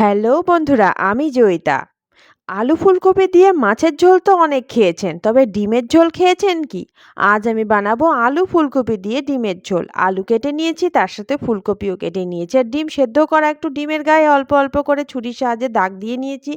Hello বন্ধুরা আমি জয়িতা। আলু ফুলকপি দিয়ে মাছের ঝোল তো অনেক খেয়েছেন, তবে ডিমের ঝোল খেয়েছেন কি? আজ আমি বানাবো আলু ফুলকপি দিয়ে ডিমের ঝোল। আলু কেটে নিয়েছি, তার সাথে ফুলকপিও কেটে নিয়েছি। আর ডিম সেদ্ধ করা একটু ডিমের গায়ে অল্প অল্প করে ছুরির সাহায্যে দাগ দিয়ে নিয়েছি।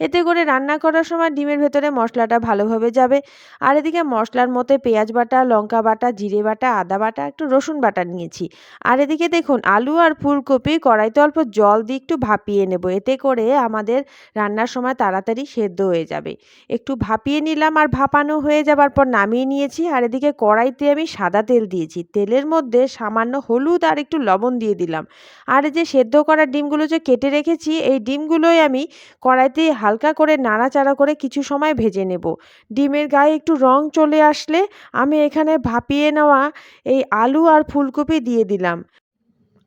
এতে করে রান্না করার সময় ডিমের ভেতরে মশলাটা ভালোভাবে যাবে। আর এদিকে মশলার মধ্যে পেঁয়াজ বাটা, লঙ্কা বাটা, জিরে বাটা, আদা বাটা, একটু রসুন বাটা নিয়েছি। আর এদিকে দেখুন, আলু আর ফুলকপি কড়াইতে অল্প জল দিয়ে একটু ভাপিয়ে নেব। এতে করে আমাদের রান্নার সময় তাড়াতাড়ি তাড়াতাড়ি সেদ্ধ হয়ে যাবে। একটু ভাপিয়ে নিলাম আর ভাপানো হয়ে যাবার পর নামিয়ে নিয়েছি আর এদিকে কড়াইতে আমি সাদা তেল দিয়েছি। তেলের মধ্যে সামান্য হলুদ আর একটু লবণ দিয়ে দিলাম। আর যে সেদ্ধ করা ডিমগুলো যে কেটে রেখেছি, এই ডিমগুলোই আমি কড়াইতে হালকা করে নাড়াচাড়া করে কিছু সময় ভেজে নেব। ডিমের গায়ে একটু রং চলে আসলে আমি এখানে ভাপিয়ে নেওয়া এই আলু আর ফুলকপি দিয়ে দিলাম।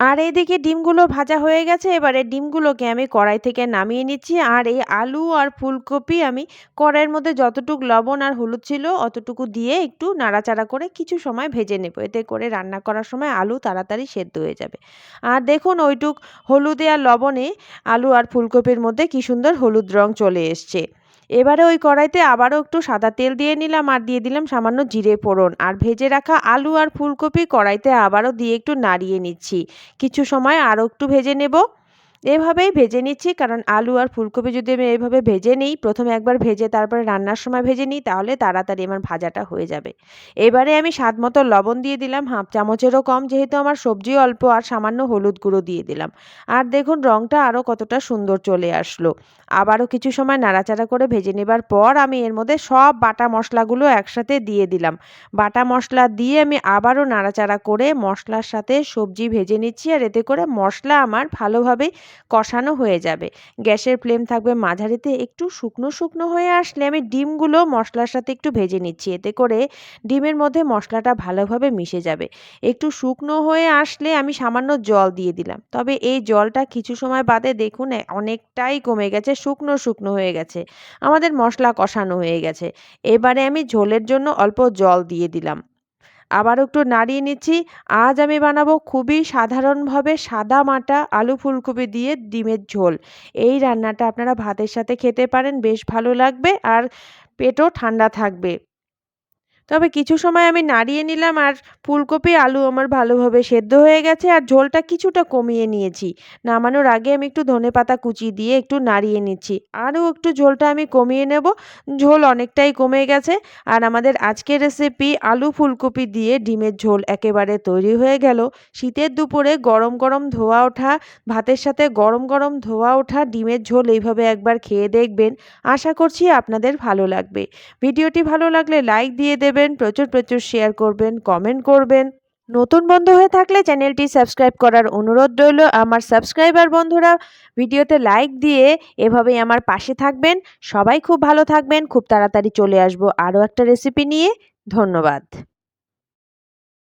আর এদিকে ডিমগুলো ভাজা হয়ে গেছে, এবারে ডিমগুলোকে আমি কড়াই থেকে নামিয়ে নিচ্ছি। আর এই আলু আর ফুলকপি আমি কড়াইয়ের মধ্যে যতটুকু লবণ আর হলুদ ছিল অতটুকু দিয়ে একটু নাড়াচাড়া করে কিছু সময় ভেজে নেব। এতে করে রান্না করার সময় আলু তাড়াতাড়ি সেদ্ধ হয়ে যাবে। আর দেখুন ওইটুক হলুদে আর লবণে আলু আর ফুলকপির মধ্যে কি সুন্দর হলুদ রং চলে এসছে। এবারে ওই কড়াইতে আবারও একটু সাদা তেল দিয়ে নিলাম আর দিয়ে দিলাম সামান্য জিরে ফোড়ন। আর ভেজে রাখা আলু আর ফুলকপি কড়াইতে আবারও দিয়ে একটু নাড়িয়ে নিচ্ছি। কিছু সময় আরও একটু ভেজে নেব। এভাবেই ভেজে নিচ্ছি, কারণ আলু আর ফুলকপি যদি আমি এইভাবে ভেজে নিই, প্রথমে একবার ভেজে তারপরে রান্নার সময় ভেজে নিই, তাহলে তাড়াতাড়ি আমার ভাজাটা হয়ে যাবে। এবারে আমি স্বাদ মতো লবণ দিয়ে দিলাম, হাফ চামচেরও কম, যেহেতু আমার সবজি অল্প আর সামান্য হলুদ গুঁড়ো দিয়ে দিলাম। আর দেখুন রঙটা আরও কতটা সুন্দর চলে আসলো। আবারও কিছু সময় নাড়াচাড়া করে ভেজে নেবার পর আমি এর মধ্যে সব বাটা মশলাগুলো একসাথে দিয়ে দিলাম। বাটা মশলা দিয়ে আমি আবারও নাড়াচাড়া করে মশলার সাথে সবজি ভেজে নিচ্ছি, আর এতে করে মশলা আমার ভালোভাবে কষানো হয়ে যাবে। গ্যাসের ফ্লেম থাকবে মাঝারিতে, একটু শুকনো শুকনো হয়ে আসলে আমি ডিমগুলো মশলার সাথে একটু ভেজে নিচ্ছি। এতে করে ডিমের মধ্যে মশলাটা ভালোভাবে মিশে যাবে। একটু শুকনো হয়ে আসলে আমি সামান্য জল দিয়ে দিলাম। তবে এই জলটা কিছু সময় বাদে দেখুন অনেকটাই কমে গেছে, শুকনো শুকনো হয়ে গেছে। আমাদের মশলা কষানো হয়ে গেছে। এবারে আমি ঝোলের জন্য অল্প জল দিয়ে দিলাম। আবারও একটু নাড়িয়ে নিচ্ছি। আজ আমি বানাবো খুবই সাধারণভাবে সাদা মাটা আলু ফুলকপি দিয়ে ডিমের ঝোল। এই রান্নাটা আপনারা ভাতের সাথে খেতে পারেন, বেশ ভালো লাগবে আর পেটও ঠান্ডা থাকবে। তবে কিছু সময় আমি নাড়িয়ে নিলাম আর ফুলকপি, আলু আমার ভালোভাবে সেদ্ধ হয়ে গেছে আর ঝোলটা কিছুটা কমিয়ে নিয়েছি। নামানোর আগে আমি একটু ধনে পাতা কুচি দিয়ে একটু নাড়িয়ে নিচ্ছি। আরও একটু ঝোলটা আমি কমিয়ে নেব। ঝোল অনেকটাই কমে গেছে আর আমাদের আজকের রেসিপি আলু ফুলকপি দিয়ে ডিমের ঝোল একেবারে তৈরি হয়ে গেল। শীতের দুপুরে গরম গরম ধোয়া ওঠা, ভাতের সাথে গরম গরম ধোয়া ওঠা ডিমের ঝোল এইভাবে একবার খেয়ে দেখবেন। আশা করছি আপনাদের ভালো লাগবে। ভিডিওটি ভালো লাগলে লাইক দিয়ে দেবেন। করবেন, প্রচুর প্রচুর শেয়ার করবেন কমেন্ট করবেন। নতুন বন্ধু হয়ে থাকলে চ্যানেলটি সাবস্ক্রাইব করার অনুরোধ রইল। আমার সাবস্ক্রাইবার বন্ধুরা, ভিডিওতে লাইক দিয়ে এভাবেই আমার পাশে থাকবেন। সবাই খুব ভালো থাকবেন, খুব তাড়াতাড়ি চলে আসব আরও একটা রেসিপি নিয়ে। ধন্যবাদ।